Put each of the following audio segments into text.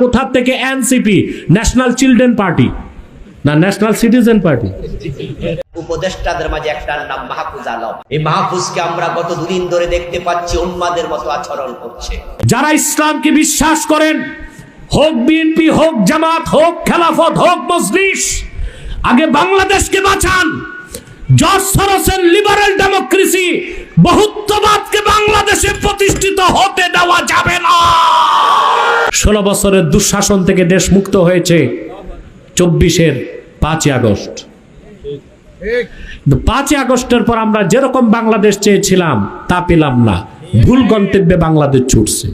কোথা থেকে NCP national children party না ন্যাশনাল সিটিজেন পার্টি উপদেষ্টাদের মাঝে একটার নাম মাহফুজ আলম। এই মাহফুজকে আমরা গত দুদিন ধরে দেখতে পাচ্ছি উন্মাদের মতো আচরণ করছে। যারা ইসলামকে বিশ্বাস করেন হোক বিএনপি হোক জামাত হোক খেলাফত হোক মজলিস আগে বাংলাদেশকে বাঁচান। জর্জ সরসের লিবারেল ডেমোক্রেসি বহুত্ববাদকে বাংলাদেশে প্রতিষ্ঠিত হতে দেওয়া যাবে না ষোলো বছরের দুঃশাসন থেকে দেশ মুক্ত হয়েছে চব্বিশের পাঁচই আগস্ট। পাঁচই আগস্টের পর আমরা যেরকম বাংলাদেশ চেয়েছিলাম, তা পেলাম না। ভুল গন্তব্যে বাংলাদেশ ছুটছে।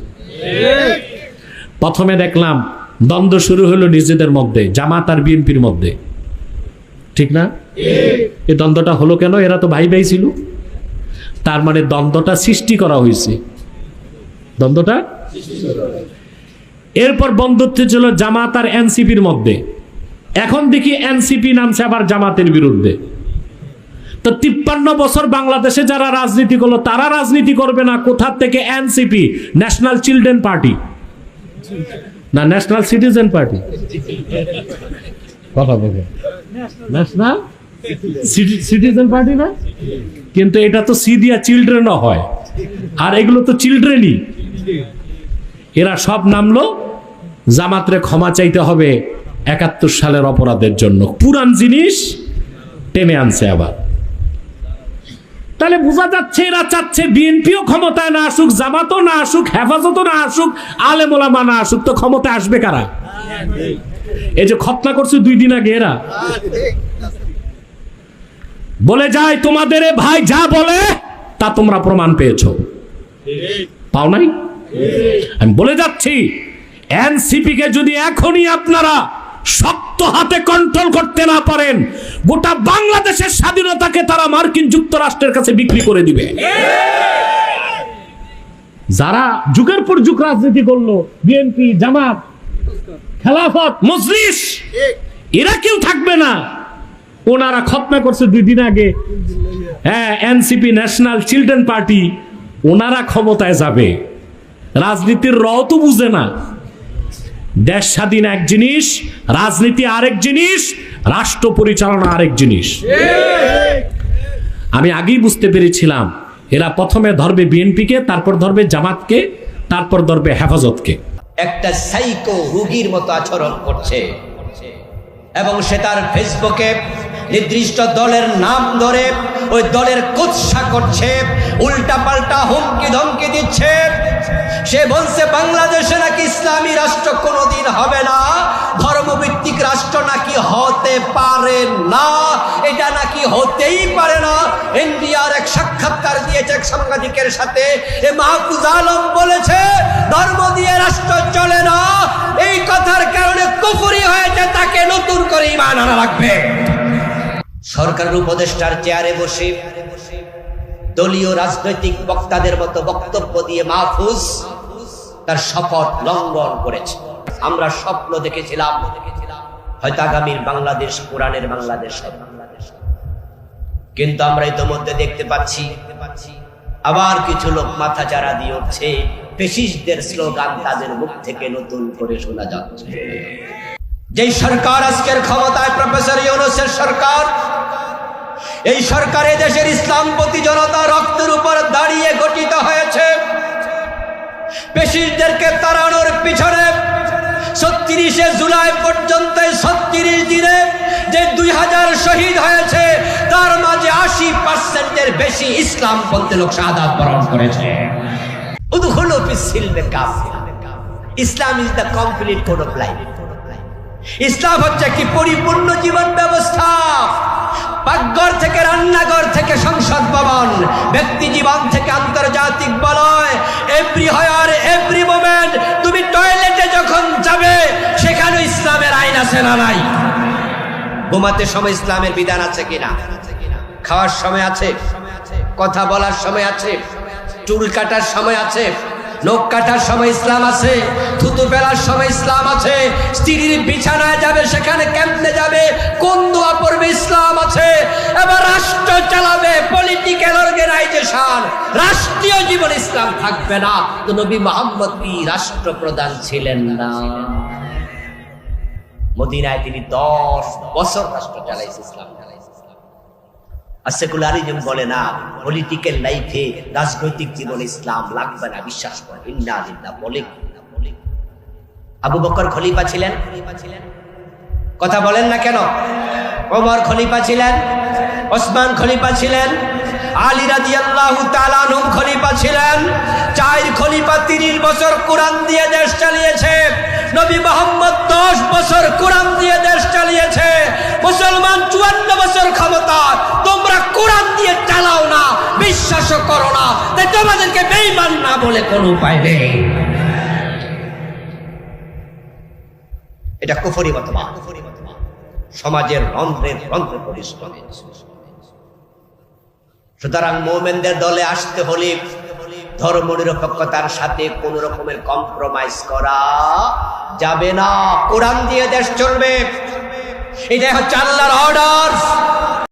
প্রথমে দেখলাম, দ্বন্দ্ব শুরু হলো নিজেদের মধ্যে, জামাত আর বিএনপির মধ্যে। ঠিক না? এই দ্বন্দ্বটা হলো কেন? এরা তো ভাই ভাই ছিল। তার মানে দ্বন্দ্বটা সৃষ্টি করা হয়েছে। দ্বন্দ্বটা? এরপর বন্ধুত্ব ছিল জামাত আর এনসিপির মধ্যে। এখন দেখি এনসিপি নামছে আবার জামাতের বিরুদ্ধে। তো তিপ্পান্ন বছর বাংলাদেশে যারা রাজনীতি করল, তারা রাজনীতি করবে না কোথার থেকে? এনসিপি ন্যাশনাল চিলড্রেন পার্টি না ন্যাশনাল সিটিজেন পার্টি কথা বলবে। ন্যাশনাল সিটিজেন পার্টি না? কিন্তু এটা তো সি দিয়া চিলড্রেনও হয়। আর এগুলো তো চিলড্রেনই এরা সব নামলো জামাতরে ক্ষমা চাইতে হবে একাত্তর সালের অপরাধের জন্য। পুরান জিনিস টেনে আনছে আবার। তাহলে বোঝা যাচ্ছে এরা চাচ্ছে বিএনপিও ক্ষমতায় না আসুক, জামাতও না আসুক, হেফাজতও না আসুক, আলেমোলামা না আসুক, তো ক্ষমতায় আসবে কারা? এই যে খতনা করছে দুই দিন আগে এরা। বলে যায় তোমাদের ভাই যা বলে, তা তোমরা প্রমাণ পেয়েছ। পাও নাই? আমি বলে যাচ্ছি এনসিপি কে যদি এখনই আপনারা শক্ত হাতে কন্ট্রোল করতে না পারেন, গোটা বাংলাদেশের স্বাধীনতাকে তারা মার্কিন যুক্তরাষ্ট্রের কাছে বিক্রি করে দিবে। যারা যুগের পর যুগ রাজনীতি করল, বিএনপি, জামাত, খেলাফত, মজলিস, এরা কেউ থাকবে না। ওনারা খতনা করছে দুই দিন আগে। হ্যাঁ এনসিপি ন্যাশনাল চিলড্রেন পার্টি, ওনারা ক্ষমতায় যাবে। রাজনীতির র তো বুঝে না। দেশ স্বাধীন এক জিনিস, রাজনীতি আরেক জিনিস, রাষ্ট্র পরিচালনা আরেক জিনিস। আমি আগেই বুঝতে পেরেছিলাম, এরা প্রথমে ধরবে বিএনপিকে, তারপর ধরবে জামাতকে, তারপর ধরবে হেফাজতকে। একটা সাইকো রুগীর মতো আচরণ করছে। এবং সে তার ফেসবুকে নির্দিষ্ট দলের নাম ধরে ওই দলের কুৎসা করছে উল্টা পাল্টা হুমকি ধমকি দিচ্ছে। সে বলছে, বাংলাদেশে নাকি ইসলামী রাষ্ট্র কোনোদিন হবে না, ধর্মভিত্তিক রাষ্ট্র নাকি হতে পারে না, এটা নাকি হতেই পারে না। ইন্ডিয়ার এক সাক্ষাৎকার দিয়েছে এক সাংবাদিকের সাথে, এ মাহফুজ আলম বলেছে, ধর্ম দিয়ে রাষ্ট্র চলে না, এই কথার কারণে কুফুরি হয়েছে, তাকে নতুন করে ইমান আনা লাগবে। সরকারের উপদেষ্টার চেয়ারে বসে দলীয় রাজনৈতিক বক্তাদের মতো বক্তব্য দিয়ে মাহফুজ তার শপথ লঙ্ঘন করেছে। আমরা স্বপ্ন দেখেছিলাম, হয়তো আগামীর বাংলাদেশ কোরআনের বাংলাদেশ। কিন্তু আমরা ইতোমধ্যে দেখতে পাচ্ছি, আবার কিছু লোক মাথা চারা দিয়ে উঠছে। পেশিসদের স্লোগান তাদের মুখ থেকে নতুন করে শোনা যাচ্ছে। যেই সরকার আজকের ক্ষমতায় প্রফেসর ইউনুসের সরকার এই সরকারে দেশের ইসলামপতি জনতা রক্তের উপর দাঁড়িয়ে গঠিত হয়েছে। পেশিসদেরকে তাড়ানোর পিছনে ছত্রিশে জুলাই পর্যন্ত ছত্রিশ দিনে যে দুই হাজার শহীদ হয়েছে, তার মাঝে আশি পার্সেন্টের বেশি ইসলাম ইসলামপন্থী লোক সাদা বরণ করেছে। Islam is the complete code of life Islam হচ্ছে কি পরিপূর্ণ জীবন ব্যবস্থা। পাকঘর থেকে রান্নাঘর থেকে সংসদ ভবন, ব্যক্তি জীবন থেকে আন্তর্জাতিক বলয়। এভরি হায়ার এভরি মোমেন্ট তুমি টয়লেটে যখন যাবে, সেখানে ইসলামের আইন আছে না নাই? ঘুমাতে সময় ইসলামের বিধান আছে কিনা? খাওয়ার সময় আছে? কথা বলার সময় আছে? চুল কাটার সময় আছে? নখ কাটার সময় ইসলাম আছে? থুতু ফেলার সময় ইসলাম আছে? স্ত্রীর বিছানায় যাবে, সেখানে কেমনে যাবে? কোন দোয়া পড়বে? ইসলাম আছে। এবার রাষ্ট্র চালাবে পলিটিক্যাল অর্গানাইজেশন রাষ্ট্রীয় জীবন ইসলাম থাকবে না। তো নবী মোহাম্মদ কি রাষ্ট্রপ্রধান ছিলেন না? মদিনায় তিনি দশ বছর রাষ্ট্র চালাইছে, ইসলাম সেকুলারিজম বলে না পলিটিক্যাল লাইফে রাজনৈতিক জীবনে ইসলাম লাগবে না, বিশ্বাস করে ইন্না বলে আবু বকর খলিফা ছিলেন? কথা বলেন না কেন? ওমর খলিফা ছিলেন? ওসমান খলিফা ছিলেন? আলী রাদিয়াল্লাহু তাআলা আনহু খলিফা ছিলেন? চার খলিফা 30 বছর কোরআন দিয়ে দেশ চালিয়েছে। নবী মোহাম্মদ 10 বছর কোরআন দিয়ে দেশ চালিয়েছে। মুসলমান 54 বছর ক্ষমতা। তোমরা কোরআন দিয়ে চালাও না, বিশ্বাসও করো না। তাই তোমাদেরকে বেঈমান না বলে কোনো উপায় নেই। কুফরি মতবাদ সমাজের রন্ধ্রের রন্ধ্রে পরিশ্রম। সুতরাং মোমেনদের দলে আসতে হলে ধর্ম নিরপেক্ষতার সাথে কোন রকমের কম্প্রোমাইজ করা যাবে না। কোরআন দিয়ে দেশ চলবে। এটাই হচ্ছে আল্লাহর অর্ডার